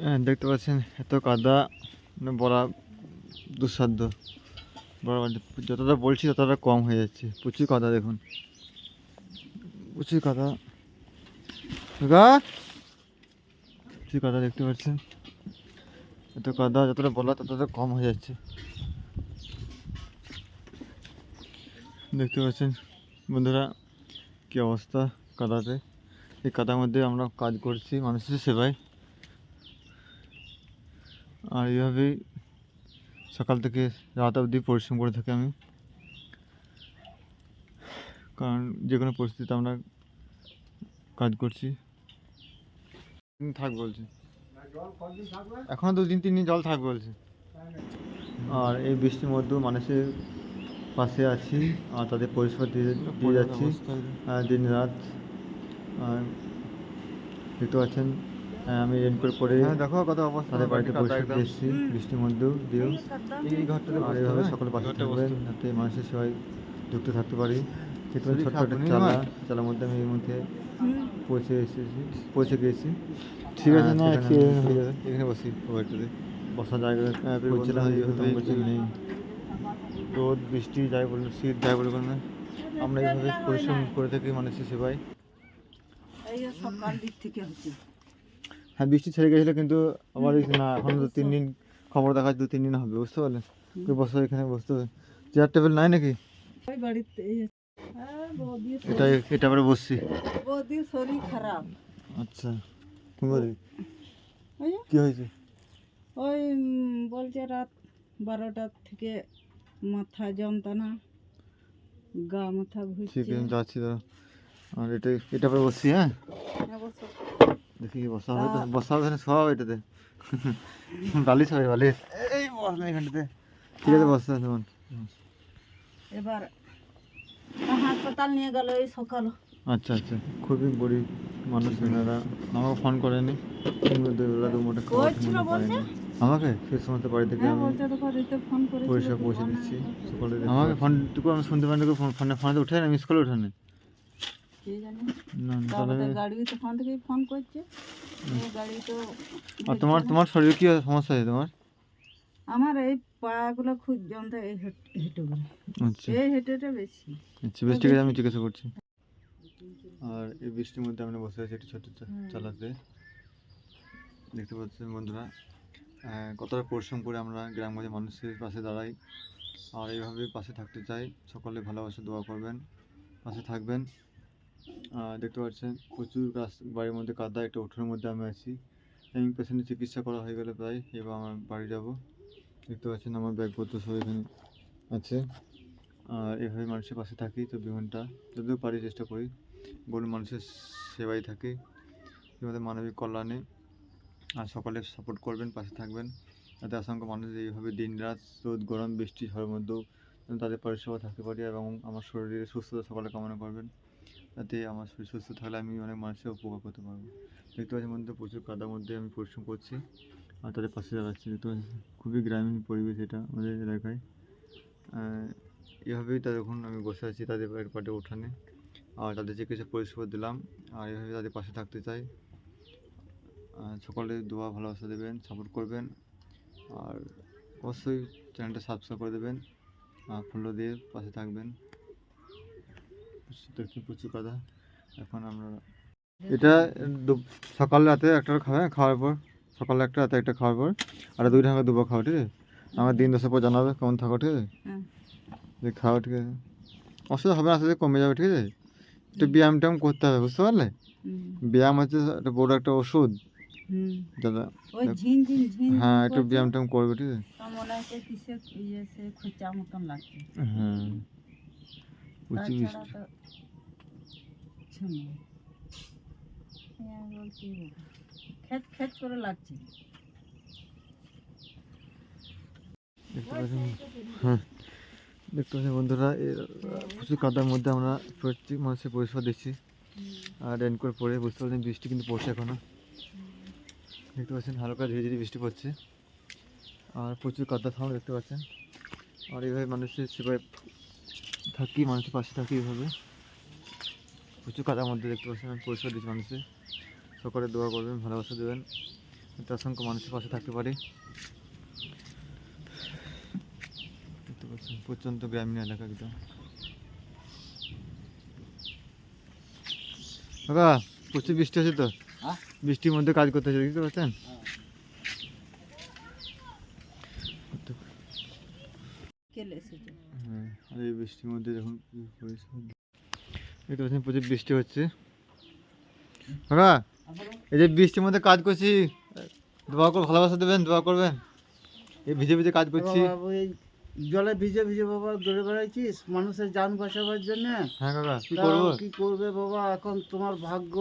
হ্যাঁ, দেখতে পাচ্ছেন এত কাদা মানে বলা দুঃসাধ্য। বাদ- যতটা বলছি ততটা কম হয়ে যাচ্ছে। প্রচুর কাদা দেখুন। প্রচুর কাদা। প্রচুর কাদা দেখতে পাচ্ছেন। এত কাদা যতটা বলা ততটা কম হয়ে যাচ্ছে। দেখতে পাচ্ছেন বন্ধুরা কি অবস্থা কাদাতে। এই কাদার মধ্যে আমরা কাজ করছি মানুষের সেবায়। আর এইভাবেই সকাল থেকে রাত অবধি পরিশ্রম করে থাকি আমি। কারণ যে কোনো পরিস্থিতিতে আমরা কাজ করছি। থাক বলছি। এখনও দু দিন তিন দিন জল থাক বলছে। আর এই বৃষ্টির মধ্যেও মানুষের পাশে আছি আর তাদের পরিষেবা দিয়ে যাচ্ছি। দিন রাত আর দেখতে পাচ্ছেন আমি রেনকোট পরে হ্যাঁ দেখো কত অবস্থা। তাদের বাড়িতে পরিষেবা এসেছি বৃষ্টির মধ্যেও দিয়েও। এই ঘরটাতে আর এইভাবে সকলে পাশে থাকবেন যাতে মানুষের সবাই যুক্ত থাকতে পারি। ছোট্ট খারাপ একটা চালা চালার মধ্যে আমি এর মধ্যে পৌঁছে এসেছি পৌঁছে গিয়েছি। ঠিক আছে হ্যাঁ, না সেখানে হয়ে যাবে। এখানে বসি ওইটাতে বসা জায়গা হ্যাঁ, এইভাবেই নেই। রোদ বৃষ্টি যাই বলুন শীত যাই বলুন না আমরা এইভাবে পরিশ্রম করে থাকি মানুষের সেবায়। এই সকাল দিক থেকে হচ্ছে। হ্যাঁ বৃষ্টি ছেড়ে গেছিল কিন্তু আবার না এখন দু তিন দিন খবর দেখা দু তিন দিন হবে বুঝতে পারলেন? তুই বসো এখানে বসতে হবে। চেয়ার টেবিল নাই নাকি? হ্যাঁ বৌদির এটা এটা আবার বসছি। বৌদির শরীর খারাপ। আচ্ছা কি হয়েছে? ওই বলছে রাত বারোটা থেকে মাথা যন্ত্রণা গা মাথা ঘুরছে। ঠিক আছে যাচ্ছি দাঁড়া আর এটা এটা আবার বসছি হ্যাঁ? হ্যাঁ, বসো। দেখি বসা হবে তো বসা হবে না সব এটাতে। বালিশ হবে বালিশ এই বসলাম এখানটাতে। ঠিক আছে বসতে হবে তখন এবার হাসপাতাল নিয়ে গেল এই সকাল। আচ্ছা আচ্ছা। খুবই গরিব মানুষ এনারা। আমাকে ফোন করেনি। দুবেলা আমাকে? সেই সময় বাড়ি থেকে হ্যাঁ আমি ফোন পৌঁছে দিচ্ছি। সকালে আমাকে ফোনটুকু আমি শুনতে পারিনি ফোন ফোনে ফোনে তো উঠে না মিস কলে উঠে না কে জানে? না না, তাহলে গাড়ি তো ফোন ফোন করছে। এই গাড়ি তো আর তোমার তোমার শরীরে কি সমস্যা আছে তোমার? আমার এই পাগুলো খুব এই হেঁট- আচ্ছা। এই হেঁটেটা বেশি। আচ্ছা বেশ ঠিক আছে আমি জিজ্ঞাসা করছি। আর এই বৃষ্টির মধ্যে আমরা বসে আছি একটি ছোট চালাতে। দেখতে পাচ্ছেন বন্ধুরা কতটা পরিশ্রম করে আমরা গ্রামগঞ্জে মানুষের পাশে দাঁড়াই। আর এইভাবে পাশে থাকতে চাই। সকলে ভালোবাসা দোয়া করবেন। পাশে থাকবেন। দেখতে পাচ্ছেন, প্রচুর গাছ, বাড়ির মধ্যে কাদা, একটা উঠোনের মধ্যে আমি আছি। এই পেশেন্টের চিকিৎসা করা হয়ে গেলে প্রায় এবার আমার বাড়ি যাব। দেখতে পাচ্ছেন, আমার ব্যাগপত্র সব এখানে আছে। আর এভাবে মানুষের পাশে থাকি চব্বিশ ঘণ্টা, যদিও পারি চেষ্টা করি। গরিব মানুষের সেবাই থাকি। আমাদের মানবিক কল্যাণে আর সকলে সাপোর্ট করবেন, পাশে থাকবেন। যাতে অসংখ্য মানুষ এইভাবে দিন রাত রোদ, গরম, বৃষ্টি, ঝড়ের মধ্যেও তাদের পরিষেবা থাকতে পারি এবং আমার শরীরের সুস্থতা সকলে কামনা করবেন। যাতে আমার শরীর সুস্থ থাকলে আমি অনেক মানুষের উপকার করতে পারব। দেখতে পাচ্ছি মধ্যে প্রচুর কাদার মধ্যে আমি পরিশ্রম করছি। আর তাদের পাশে দাঁড়াচ্ছি। দেখতে পাচ্ছি খুবই গ্রামীণ পরিবেশ এটা আমাদের এলাকায়। এভাবেই তাদের দেখুন আমি বসে আছি তাদের পাটে উঠানে আর তাদের কিছু পরিষেবা দিলাম, আর এভাবে তাদের পাশে থাকতে চাই। সকলে দোয়া, ভালোবাসা দেবেন সাপোর্ট করবেন। আর অবশ্যই চ্যানেলটা সাবস্ক্রাইব করে দেবেন। আর ফলো দিয়ে পাশে থাকবেন। প্রচুর কথা। এখন আমরা এটা দু- সকাল রাতে একটা খাবে খাওয়ার পর সকালে একটা রাতে একটা খাওয়ার পর আর দুই ঢাকা দুবার খাওয়া ঠিক আছে? আমার দিন দশের পর জানাবে কেমন থাকো ঠিক আছে? হ্যাঁ। যে খাওয়া ঠিক আছে? অসুবিধা হবে না আস্তে আস্তে কমে যাবে ঠিক আছে? একটু ব্যায়াম ট্যায়াম করতে হবে বুঝতে পারলে? ব্যায়াম হচ্ছে একটা বড় একটা ওষুধ। দাদা হ্যাঁ একটু ব্যায়াম ট্যায়াম করবে ঠিক আছে? হ্যাঁ। প্রচুর তাছাড়া বৃষ্টি তো কিছু নেই। এই আমি বলছি, খেচ খেচ করে লাগছে দেখতে পাচ্ছেন হ্যাঁ দেখতে পাচ্ছেন বন্ধুরা প্রচুর কাদার মধ্যে আমরা প্রত্যেক মানুষের পরিষেবা দিচ্ছি। আর রেনকোট পরে বুঝতে পারছেন বৃষ্টি কিন্তু পড়ছে এখনও। দেখতে পাচ্ছেন হালকা ধীরে ধীরে বৃষ্টি পড়ছে। আর প্রচুর কাদা থাম দেখতে পাচ্ছেন। আর এইভাবে মানুষের সেবায় থাকি মানুষের পাশে থাকি এইভাবে প্রচুর কাদার মধ্যে দেখতে পাচ্ছেন আমি পরিষেবা দিচ্ছি মানুষের সকলে দোয়া করবেন ভালোবাসা দেবেন। যাতে অসংখ্য মানুষের পাশে থাকতে পারি। দেখতে পাচ্ছেন প্রত্যন্ত গ্রামীণ এলাকা একদম। কাকা প্রচুর বৃষ্টি আছে তো? হ্যাঁ? বৃষ্টির মধ্যে কাজ করতে হচ্ছে দেখতে পাচ্ছেন কেলে এসেছে হ্যাঁ আর এই বৃষ্টির মধ্যে যখন দেখতে পাচ্ছেন প্রচুর বৃষ্টি হচ্ছে। কাকা এই যে বৃষ্টির মধ্যে কাজ করছি দোয়া করে ভালোবাসা দেবেন দোয়া করবেন। এই ভিজে ভিজে কাজ করছি। জলে ভিজে ভিজে বাবা দৌড়ে বেড়াইছিস মানুষের যান বাঁচাবার জন্য? হ্যাঁ কাকা কি করব? কি করবে বাবা এখন তোমার ভাগ্য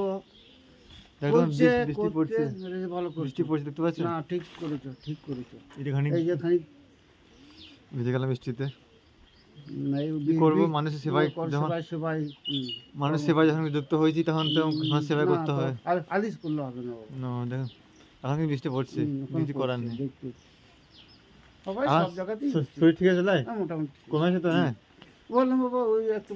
বৃষ্টি- পড়ছে। ভালো বৃষ্টি পড়ছে দেখতে পাচ্ছেন? না ঠিক করেছ ঠিক করেছ। এই যে খানিক ভিজে গেলাম বৃষ্টিতে। করব? মানুষের সেবায় যখন সেবায় মানুষ সেবায় যখন যুক্ত হয়েছি তখন তো সমাজ সেবা করতে হবে। আর আলিশ করলে হবে না বাবা। এখন কি বৃষ্টি পড়ছে কিছু করার নেই। সবাই সব জায়গাতেই শরীর ঠিক আছে হ্যাঁ, মোটামুটি। কমেছে তো হ্যাঁ? বললাম বাবা ওই একটু